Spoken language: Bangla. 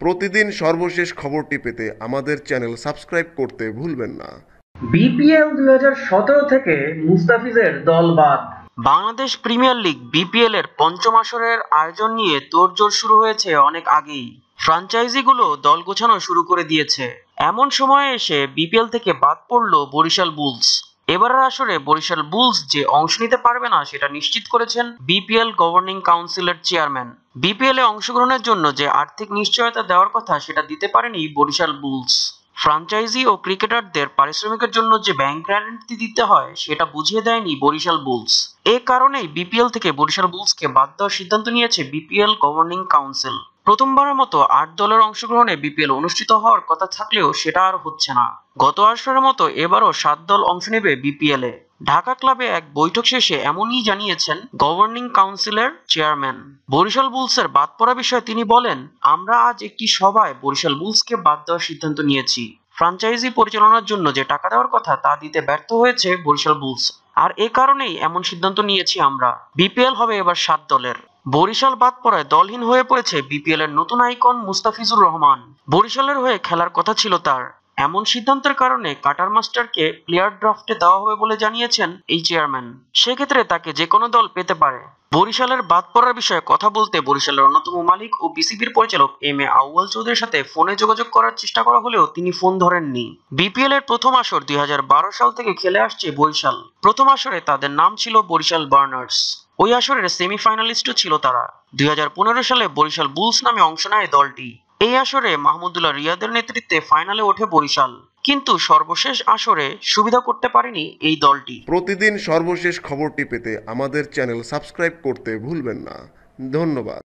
প্রতিদিন সর্বশেষ খবরটি পেতে আমাদের চ্যানেল সাবস্ক্রাইব করতে ভুলবেন না। বিপিএল দুই হাজার সতেরো থেকে মুস্তাফিজের দল বাদ। বাংলাদেশ প্রিমিয়ার লিগ বিপিএল এর পঞ্চম আসরের আয়োজন নিয়ে তোড়জোড় শুরু হয়েছে অনেক আগেই। ফ্রাঞ্চাইজিগুলো দল গোছানো শুরু করে দিয়েছে। এমন সময়ে এসে বিপিএল থেকে বাদ পড়ল বরিশাল বুলস। এবারের আসরে বরিশাল বুলস যে অংশ নিতে পারবে না, সেটা নিশ্চিত করেছেন বিপিএল গভর্নিং কাউন্সিলের চেয়ারম্যান। বিপিএল এ অংশগ্রহণের জন্য যে আর্থিক নিশ্চয়তা দেওয়ার কথা, সেটা দিতে পারেনি বরিশাল বুলস। ফ্রাঞ্চাইজি ও ক্রিকেটারদের পারিশ্রমিকের জন্য যে ব্যাংক গ্যারান্টি দিতে হয়, সেটা বুঝিয়ে দেয়নি বরিশাল বুলস। এ কারণেই বিপিএল থেকে বরিশাল বুলসকে বাদ দেওয়ার সিদ্ধান্ত নিয়েছে বিপিএল গভর্নিং কাউন্সিল। প্রথমবারের মতো আট দলের অংশগ্রহণে বিপিএল অনুষ্ঠিত হওয়ার কথা থাকলেও সেটা আর হচ্ছে না। গত আসরের মতো এবারও সাত দল অংশ নেবে বিপিএল এ। ঢাকা ক্লাবে এক বৈঠক শেষে এমনই জানিয়েছেন গভর্নিং কাউন্সিলের চেয়ারম্যান। বরিশাল বুলসের বাদ পড়া বিষয়ে তিনি বলেন, আমরা আজ একটি সভায় বরিশাল বুলসকে বাদ দেওয়ার সিদ্ধান্ত নিয়েছি। ফ্রাঞ্চাইজি পরিচালনার জন্য যে টাকা দেওয়ার কথা তা দিতে ব্যর্থ হয়েছে বরিশাল বুলস। আর এ কারণেই এমন সিদ্ধান্ত নিয়েছি আমরা। বিপিএল হবে এবার সাত দলের। বরিশাল বাদ পড়ায় দলহীন হয়ে পড়েছে বিপিএল এর নতুন আইকন মুস্তাফিজুর রহমান। বরিশালের হয়ে খেলার কথা ছিল তার। এমন সিদ্ধান্তের কারণে কাটার মাস্টারকে প্লেয়ার ড্রাফটে দেওয়া হবে বলে জানিয়েছেন এই চেয়ারম্যান। সেক্ষেত্রে তাকে যে কোনো দল পেতে পারে। বরিশালের বাদ পড়ার বিষয়ে কথা বলতে বরিশালের অন্যতম মালিক ও বিসিবির পরিচালক এম এ আউয়াল চৌধুরীর সাথে ফোনে যোগাযোগ করার চেষ্টা করা হলেও তিনি ফোন ধরেননি। বিপিএল এর প্রথম আসর দুই হাজার বারো সাল থেকে খেলে আসছে বরিশাল। প্রথম আসরে তাদের নাম ছিল বরিশাল বার্নার্স। ওই আসরের সেমিফাইনালিস্টও ছিল তারা। দুই হাজার পনেরো সালে বরিশাল বুলস নামে অংশ নেয় দলটি। এই আসরে মাহমুদুল্লাহ রিয়াদের নেতৃত্বে ফাইনালে ওঠে বরিশাল। কিন্তু সর্বশেষ আসরে সুবিধা করতে পারেনি এই দলটি। প্রতিদিন সর্বশেষ খবরটি পেতে আমাদের চ্যানেল সাবস্ক্রাইব করতে ভুলবেন না। ধন্যবাদ।